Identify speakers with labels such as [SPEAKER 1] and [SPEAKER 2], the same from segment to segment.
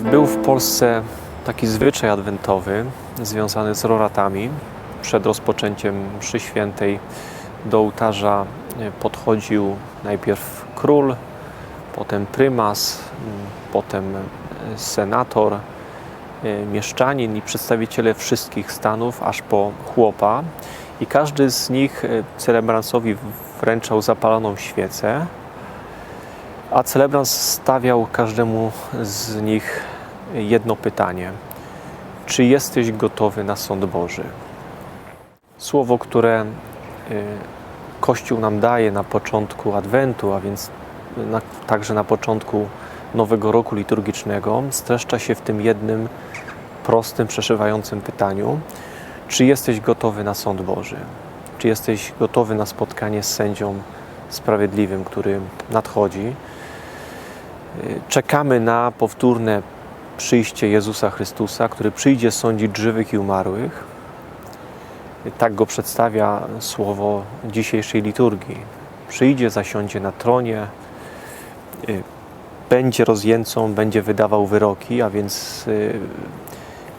[SPEAKER 1] Był w Polsce taki zwyczaj adwentowy związany z roratami. Przed rozpoczęciem mszy świętej do ołtarza e, podchodził najpierw król, potem prymas, potem e, senator, e, mieszczanin i przedstawiciele wszystkich stanów, aż po chłopa. I każdy z nich celebransowi wręczał zapaloną świecę, a celebrans stawiał każdemu z nich jedno pytanie: Czy jesteś gotowy na sąd Boży? Słowo, które y, Kościół nam daje na początku Adwentu, a więc na, także na początku nowego roku liturgicznego, streszcza się w tym jednym prostym, przeszywającym pytaniu: Czy jesteś gotowy na sąd Boży? Czy jesteś gotowy na spotkanie z sędzią sprawiedliwym, który nadchodzi? Y, Czekamy na powtórne przyjście Jezusa Chrystusa, który przyjdzie sądzić żywych i umarłych. Tak go przedstawia słowo dzisiejszej liturgii. Przyjdzie, zasiądzie na tronie, y, będzie rozjęcą, będzie wydawał wyroki, a więc y,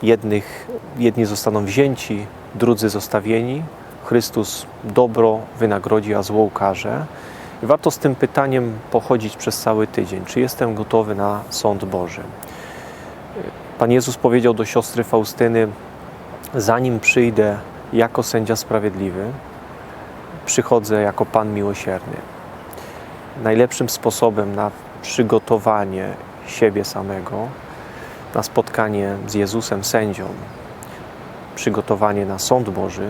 [SPEAKER 1] jednych, jedni zostaną wzięci, drudzy zostawieni. Chrystus dobro wynagrodzi, a zło ukarze. I warto z tym pytaniem pochodzić przez cały tydzień. Czy jestem gotowy na sąd Boży? Pan Jezus powiedział do siostry Faustyny: Zanim przyjdę jako sędzia sprawiedliwy, przychodzę jako Pan miłosierny. Najlepszym sposobem na przygotowanie siebie samego, na spotkanie z Jezusem sędzią, przygotowanie na sąd Boży,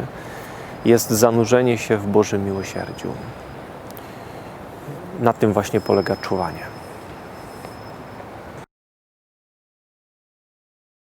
[SPEAKER 1] jest zanurzenie się w Bożym miłosierdziu. Na tym właśnie polega czuwanie.